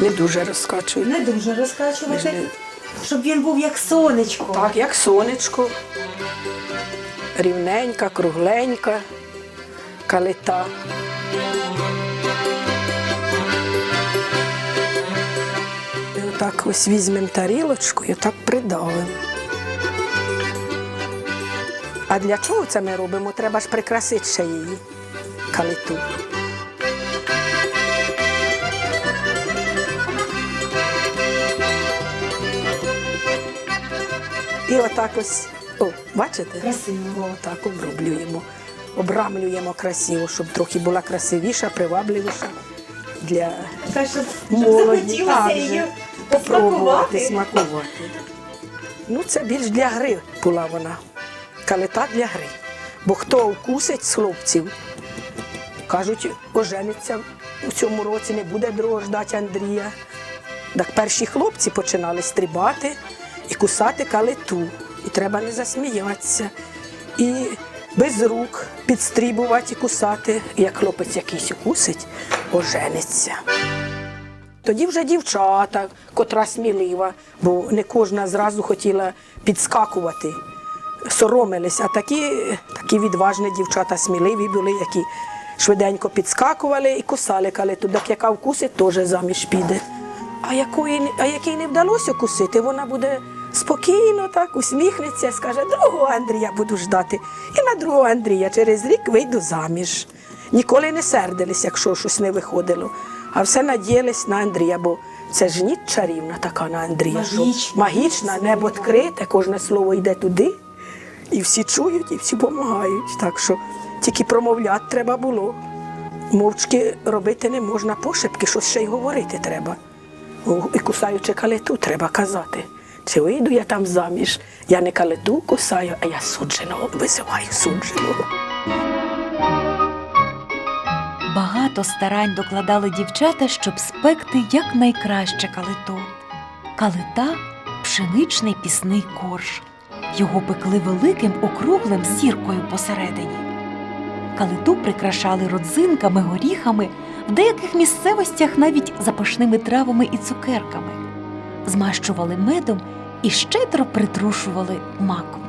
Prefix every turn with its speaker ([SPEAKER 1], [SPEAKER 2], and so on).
[SPEAKER 1] Не дуже розкачую.
[SPEAKER 2] Не дуже розкачувати,
[SPEAKER 1] Ніжний.
[SPEAKER 2] щоб він був як сонечко.
[SPEAKER 1] Так, як сонечко. Рівненька, кругленька, калита. І отак ось візьмемо тарілочку і отак придавимо. А для чого це ми робимо? Треба ж прикрасити ще її калиту. І отак ось, о, бачите?
[SPEAKER 2] Красиво.
[SPEAKER 1] О, так оброблюємо. Обрамлюємо красиво, щоб трохи була красивіша, привабливіша для
[SPEAKER 2] Так, щоб, щоб захотілося її
[SPEAKER 1] попробувати,
[SPEAKER 2] смакувати.
[SPEAKER 1] смакувати. Ну, це більш для гри була вона. Калита для гри. Бо хто вкусить з хлопців, кажуть, ожениться у цьому році, не буде другого ждати Андрія. Так перші хлопці починали стрибати і кусати калиту. І треба не засміятися. І без рук підстрібувати і кусати. І як хлопець якийсь укусить, ожениться. Тоді вже дівчата, котра смілива, бо не кожна зразу хотіла підскакувати, соромились, а такі, такі відважні дівчата сміливі були, які швиденько підскакували і кусали калиту. Так яка вкусить, теж заміж піде. А, якої, а якій не вдалося кусити, вона буде спокійно так усміхнеться, скаже, другого Андрія буду ждати. І на другого Андрія через рік вийду заміж. Ніколи не сердились, якщо щось не виходило. А все надіялись на Андрія, бо це ж ніч чарівна така на Андрія. що
[SPEAKER 2] Магічна.
[SPEAKER 1] магічна, небо відкрите, кожне слово йде туди. І всі чують, і всі допомагають. Так що тільки промовляти треба було. Мовчки робити не можна пошепки, щось ще й говорити треба. І кусаючи калиту, треба казати. Чи вийду я там заміж? Я не калиту кусаю, а я судженого визиваю судженого.
[SPEAKER 3] Багато старань докладали дівчата, щоб спекти якнайкраще калито. Калита пшеничний пісний корж. Його пекли великим округлим зіркою посередині. Калиту прикрашали родзинками, горіхами, в деяких місцевостях навіть запашними травами і цукерками, змащували медом і щедро притрушували маком.